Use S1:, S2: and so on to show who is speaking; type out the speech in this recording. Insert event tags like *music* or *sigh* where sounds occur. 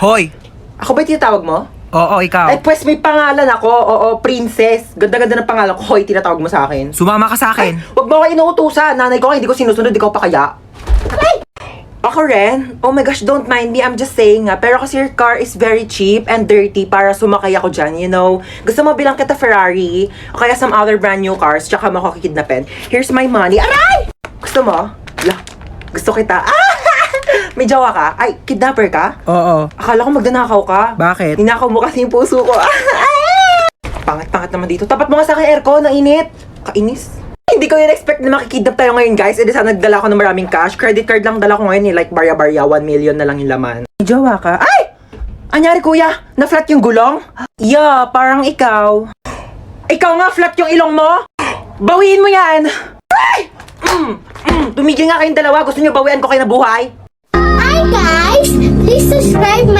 S1: Hoy!
S2: Ako ba yung tinatawag mo?
S1: Oo, ikaw.
S2: Ay, pues may pangalan ako. Oo, princess. Ganda-ganda ng pangalan ko. Hoy, tinatawag mo sa akin.
S1: Sumama ka sa akin.
S2: Huwag mo ako inuutusan. Nanay ko hindi ko sinusunod. Ikaw pa kaya? Ako rin? Oh my gosh, don't mind me. I'm just saying nga. Pero kasi your car is very cheap and dirty para sumakay ako dyan, you know. Gusto mo bilang kita Ferrari o kaya some other brand new cars tsaka mo ako kidnapin. Here's my money. Aray! Gusto mo? La, gusto kita. Ah! *laughs* May jawa ka? Ay, kidnapper ka?
S1: Oo.
S2: Akala ko magdanakaw ka.
S1: Bakit?
S2: Ninakaw mo kasi yung puso ko. *laughs* Pangat-pangat naman dito. Tapat mo nga sa akin aircon, nainit. Kainis. Hindi ko yun expect na makikidnap tayo ngayon, guys. E di sana nagdala ko ng maraming cash. Credit card lang dala ko ngayon eh. Like, barya-barya, 1 million na lang yung laman. May Jowa ka? Ay! Anyari, kuya? Na-flat yung gulong? Yeah, parang ikaw. Ikaw nga, flat yung ilong mo? Bawiin mo yan! Ay! Mm, tumigil nga kayong dalawa. Gusto nyo bawian ko kayo na buhay?
S3: Hi guys! Please subscribe my